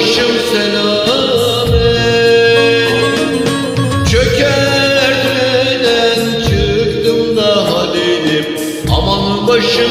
başım selamet Çökertmeden çıktım da dedim Aman başım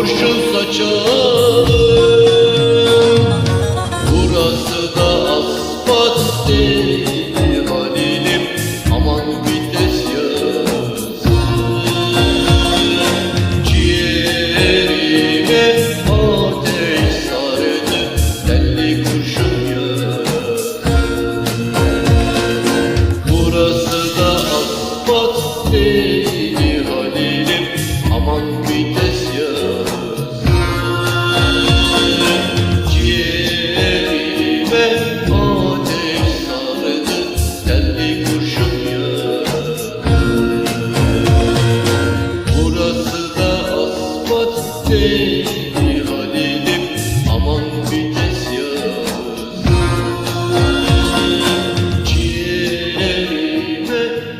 kurşun saçalım